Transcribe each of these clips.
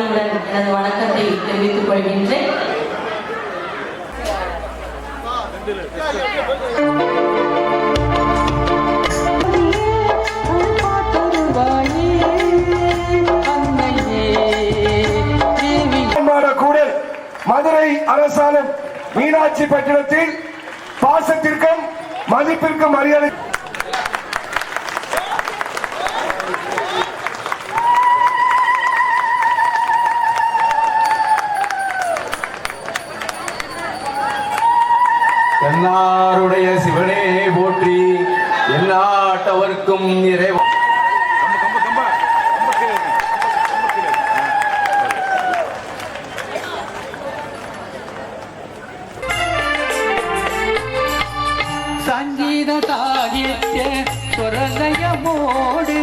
பணிவுடன் எனது வணக்கத்தை தெரிவித்துக் கொள்கின்றேன். மதுரை அரசாணம் மீனாட்சி பட்டினத்தில் பாசத்திற்கும் மதிப்பிற்கும் மரியாதை என்னாருடைய சிவனே போற்றி. எல்லாட்டவர்க்கும் இறைவன் சங்கீத தாகிய குரதயமோடு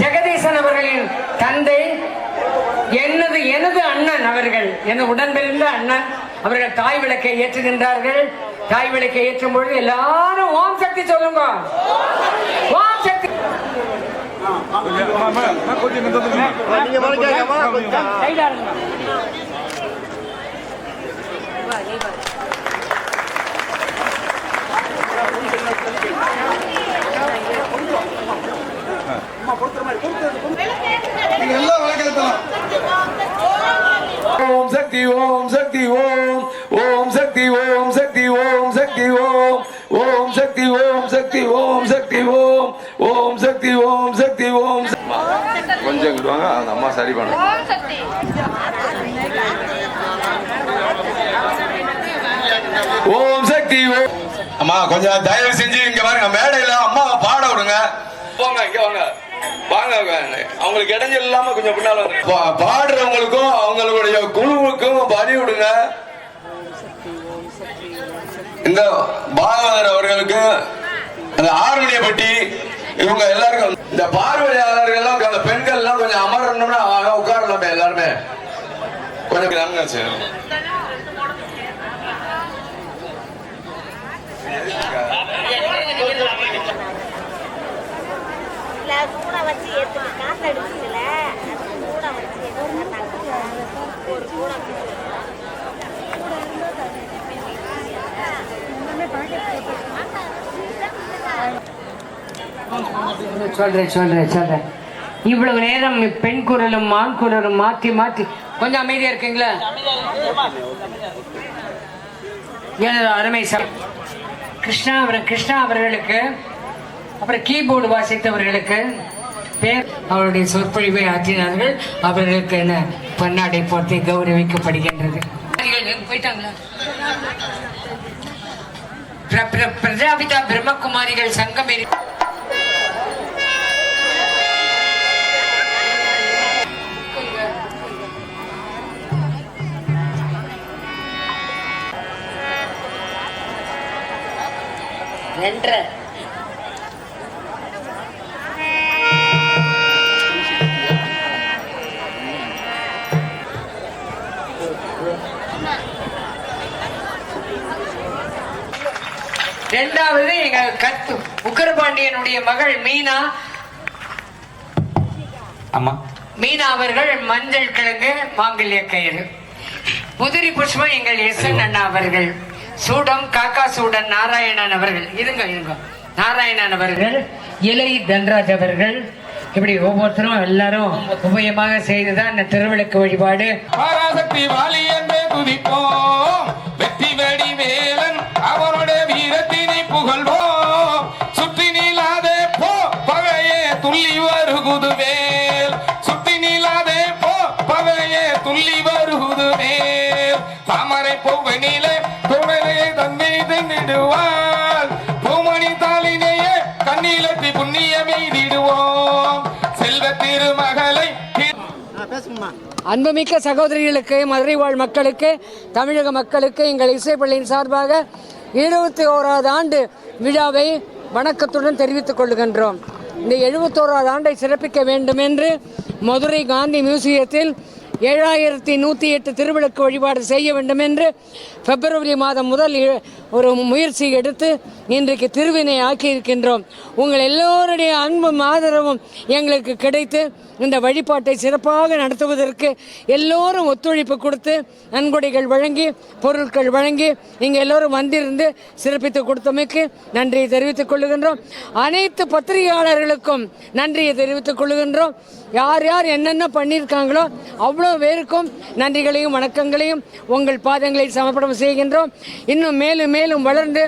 ஜெகதீசன் அவர்களின் தந்தை அவர்கள் என உடன்பிறந்த அண்ணன் அவர்கள் தாய் விளக்கை ஏற்றுகின்றார்கள் தாய் விளக்கை ஏற்றும் பொழுது எல்லாரும் ஓம் சக்தி சொல்லுங்க ஓம் சக்தி கொஞ்சம் சக்தி ஓம் ஓம் சக்தி ஓம் சக்தி ஓம் சக்தி ஓம் ஓம் சக்தி ஓம் சக்தி ஓம். கொஞ்சம் வாங்க அந்த அம்மா சரி பண்ணு. ஓம் சக்தி ஓம். அம்மா கொஞ்சம் தயவு செஞ்சு இங்க பாருங்க மேடையில அம்மாவை பாட விடுங்க. போங்க இங்க வாங்க. வாங்க வாங்க. அவங்களுக்கு இடைஞ்சல் இல்லாம கொஞ்சம் பின்னால பாடுறவங்களுக்கும் அவங்களுடைய குழுவுக்கும் பணி விடுங்க இந்த பாகவதர் அவர்களுக்கு அந்த ஆறுமணியப்பட்டி இவங்க எல்லாருக்கும் இந்த பார்வையாளர்கள் எல்லாம் அந்த பெண்கள் எல்லாம் கொஞ்சம் அமரணும்னா அழகா உட்காரலாமே எல்லாருமே. கொஞ்சம் தாங்க சரி வச்சு ஏத்துக்கு. காசு அடிச்சுக்கல வச்சு ஒரு கூட சொல்றேன் சொல்றேன் சொல்றேன் இவ்வளவு நேரம் பெண் குரலும் மான் குரலும் மாற்றி மாற்றி கொஞ்சம் அமைதியா இருக்கீங்களா? எனது அருமை ச கிருஷ்ணா அவர் கிருஷ்ணா அவர்களுக்கு அப்புறம் கீபோர்டு வாசித்தவர்களுக்கு பேர் அவருடைய சொற்பொழிவை ஆற்றினார்கள். அவர்களுக்கு என்ன பன்னாடை போர்த்தி கௌரவிக்கப்படுகின்றது. போயிட்டாங்களா? பிரஜாபிதா பிரம்மகுமாரிகள் சங்கம் உக்கரபாண்டியனுடைய மகள் மீனா. அம்மா மீனா அவர்கள் மஞ்சள் கிழங்கு மாங்கல்ய கயிறு. முதிரி புஷ்பம் எங்கள் எஸ் என் அண்ணா அவர்கள். சூடம் காக்கா சூடன் நாராயணன் அவர்கள். இருங்க இருங்க. நாராயணன் அவர்கள் இலை தன்ராஜ் அவர்கள். இப்படி ஒவ்வொருத்தரும் எல்லாரும் உபயமாக செய்துதான் இந்த திருவிளக்கு வழிபாடு. பராசக்தி வாலி என்றே துதிப்போம். வெற்றி அன்புமிக்க சகோதரிகளுக்கு மதுரை வாழ் மக்களுக்கு தமிழக மக்களுக்கு எங்கள் இசைப்பள்ளியின் சார்பாக இருபத்தி ஓராவது ஆண்டு விழாவை வணக்கத்துடன் தெரிவித்துக் கொள்கின்றோம். இந்த எழுபத்தோராவது ஆண்டை சிறப்பிக்க வேண்டும் என்று மதுரை காந்தி மியூசியத்தில் ஏழாயிரத்தி நூற்றி எட்டு திருவிளக்கு வழிபாடு செய்ய வேண்டும் என்று பிப்ரவரி மாதம் முதல் ஒரு முயற்சி எடுத்து இன்றைக்கு திருவினை ஆக்கியிருக்கின்றோம். உங்கள் எல்லோருடைய அன்பும் ஆதரவும் எங்களுக்கு கிடைத்து இந்த வழிபாட்டை சிறப்பாக நடத்துவதற்கு எல்லோரும் ஒத்துழைப்பு கொடுத்து நன்கொடைகள் வழங்கி பொருட்கள் வழங்கி நீங்கள் எல்லோரும் வந்திருந்து சிறப்பித்து கொடுத்தமைக்கு நன்றியை தெரிவித்துக் கொள்ளுகின்றோம். அனைத்து பத்திரிகையாளர்களுக்கும் நன்றியை தெரிவித்துக் கொள்ளுகின்றோம். யார் யார் என்னென்ன பண்ணியிருக்காங்களோ அவ்வளோ பேருக்கும் நன்றிகளையும் வணக்கங்களையும் உங்கள் பாதங்களில் சமர்ப்பணம் செய்கின்றோம். இன்னும் மேலும் மேலும் வளர்ந்து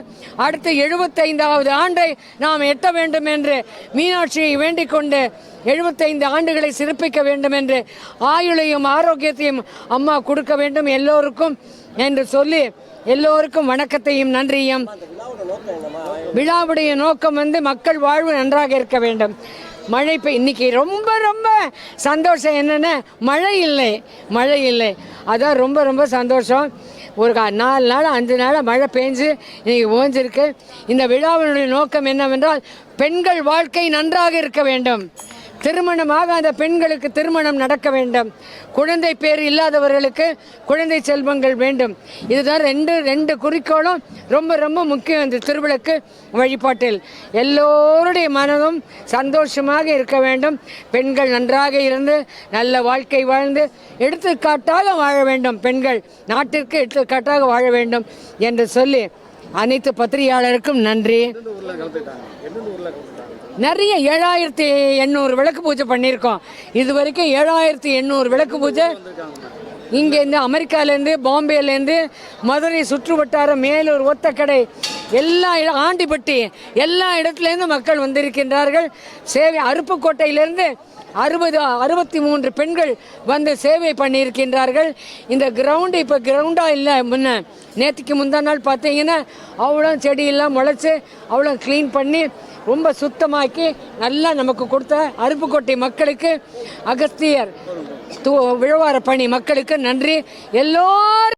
அடுத்த எழுபத்தைந்தாவது ஆண்டை நாம் எட்ட வேண்டும் என்று மீனாட்சியை வேண்டிக் கொண்டு எழுபத்தைந்து ஆண்டுகளை சிறப்பிக்க வேண்டும் என்று ஆயுளையும் ஆரோக்கியத்தையும் அம்மா கொடுக்க வேண்டும் எல்லோருக்கும் என்று சொல்லி எல்லோருக்கும் வணக்கத்தையும் நன்றியும். விழாவுடைய நோக்கம் வந்து மக்கள் வாழ்வு நன்றாக இருக்க வேண்டும். மழை இப்போ இன்றைக்கி ரொம்ப ரொம்ப சந்தோஷம் என்னென்னா மழை இல்லை மழை இல்லை. அதான் ரொம்ப ரொம்ப சந்தோஷம். ஒரு நாலு நாள் அஞ்சு நாள் மழை பெஞ்சு இன்றைக்கி ஓஞ்சிருக்கு. இந்த விழாவினுடைய நோக்கம் என்னவென்றால் பெண்கள் வாழ்க்கை நன்றாக இருக்க வேண்டும். திருமணமாக அந்த பெண்களுக்கு திருமணம் நடக்க வேண்டும். குழந்தை பேர் இல்லாதவர்களுக்கு குழந்தை செல்வங்கள் வேண்டும். இதுதான் ரெண்டு ரெண்டு குறிக்கோளும் ரொம்ப ரொம்ப முக்கியம் இந்த திருவிளக்கு வழிபாட்டில். எல்லோருடைய மனதும் சந்தோஷமாக இருக்க வேண்டும். பெண்கள் நன்றாக இருந்து நல்ல வாழ்க்கை வாழ்ந்து எடுத்துக்காட்டாக வாழ வேண்டும். பெண்கள் நாட்டிற்கு எடுத்துக்காட்டாக வாழ வேண்டும் என்று சொல்லி அனைத்து பத்திரிகையாளருக்கும் நன்றி. நிறைய ஏழாயிரத்தி எண்ணூறு விளக்கு பூஜை பண்ணியிருக்கோம். இது வரைக்கும் ஏழாயிரத்தி எண்ணூறு விளக்கு பூஜை இங்கேருந்து அமெரிக்காலேருந்து பாம்பேலேருந்து மதுரை சுற்று வட்டாரம் மேலூர் ஒத்தக்கடை எல்லா இடம் ஆண்டிப்பட்டி எல்லா இடத்துலேருந்து மக்கள் வந்திருக்கின்றார்கள். சேவை அருப்புக்கோட்டையிலேருந்து அறுபது அறுபத்தி மூன்று பெண்கள் வந்து சேவை பண்ணியிருக்கின்றார்கள். இந்த கிரவுண்டு இப்போ கிரவுண்டாக இல்லை முன்ன நேற்றுக்கு முந்தா நாள் பார்த்தீங்கன்னா அவ்வளோ செடியெல்லாம் முளைச்சி அவ்வளோ க்ளீன் பண்ணி ரொம்ப சுத்தமாக்கி நல்லா நமக்கு கொடுத்த அருப்புக்கோட்டை மக்களுக்கு அகஸ்தியர் விழுவார பணி மக்களுக்கு நன்றி. எல்லோரும்